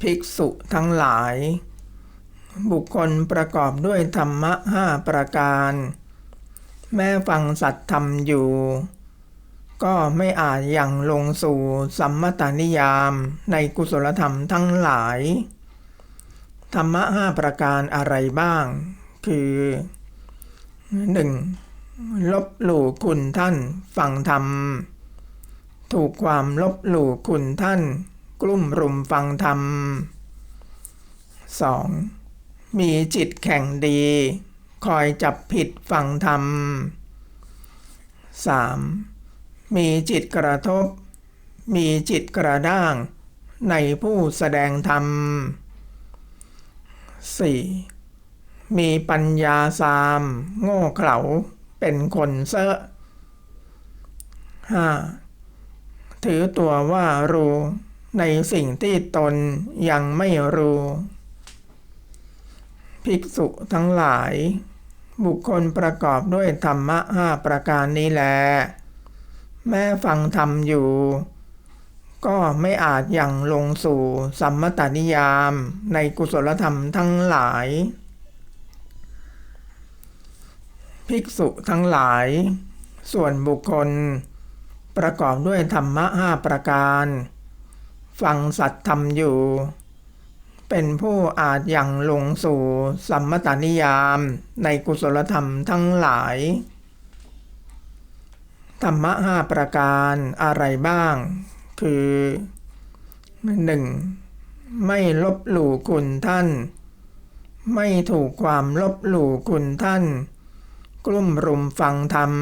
ภิกษุทั้งหลาย บุคคลประกอบด้วยธรรมะห้าประการ แม้ฟังสัตธรรมอยู่ ก็ไม่อาจยังลงสู่สัมมตานิยามในกุศลธรรมทั้งหลาย ธรรมะห้าประการอะไรบ้าง คือ 1. ลบหลู่คุณท่านฟังธรรม ถูกความลบหลู่คุณท่าน กลุ่มรุมฟังธรรม 2. มีจิตแข่งดี คอยจับผิดฟังธรรม 3. มีจิตกระทบ มีจิตกระด้าง ในผู้แสดงธรรม 4. มีปัญญาสาม โง่เขลาเป็นคนเซอะ 5. ถือตัวว่ารู้ ในสิ่งที่ตนยังไม่รู้ ภิกษุทั้งหลาย บุคคลประกอบด้วยธรรมะห้าประการนี้แล แม้ฟังธรรมอยู่ ก็ไม่อาจยังลงสู่สัมมตานิยามในกุศลธรรมทั้งหลาย ภิกษุทั้งหลาย ส่วนบุคคล ประกอบด้วยธรรมะห้าประการ ฟังสัตธรรมอยู่ เป็นผู้อาจยังลงสู่สัมมตานิยามในกุศลธรรมทั้งหลาย ธรรมะห้าประการอะไรบ้าง คือ 1. ไม่ลบหลู่คุณท่าน ไม่ถูกความลบหลู่คุณท่าน กลุ่มรุมฟังธรรม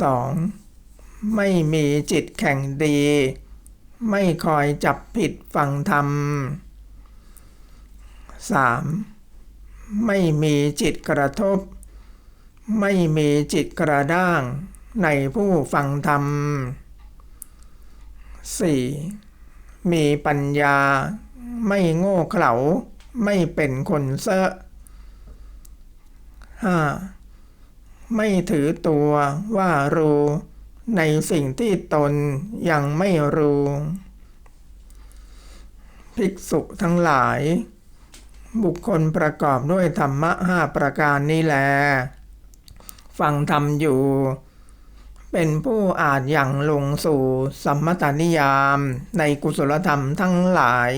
2. ไม่มีจิตแข่งดี ไม่คอยจับผิดฟังธรรม 3. ไม่มีจิตกระทบ ไม่มีจิตกระด้างในผู้ฟังธรรม 4. มีปัญญา ไม่โง่เขลาไม่เป็นคนเซอะ 5. ไม่ถือตัวว่ารู้ ในสิ่งที่ตนยังไม่รู้ ภิกษุทั้งหลาย บุคคลประกอบด้วยธรรมะห้าประการนี้แล ฟังธรรมอยู่ เป็นผู้อาจยังลงสู่สัมมตานิยามในกุศลธรรมทั้งหลาย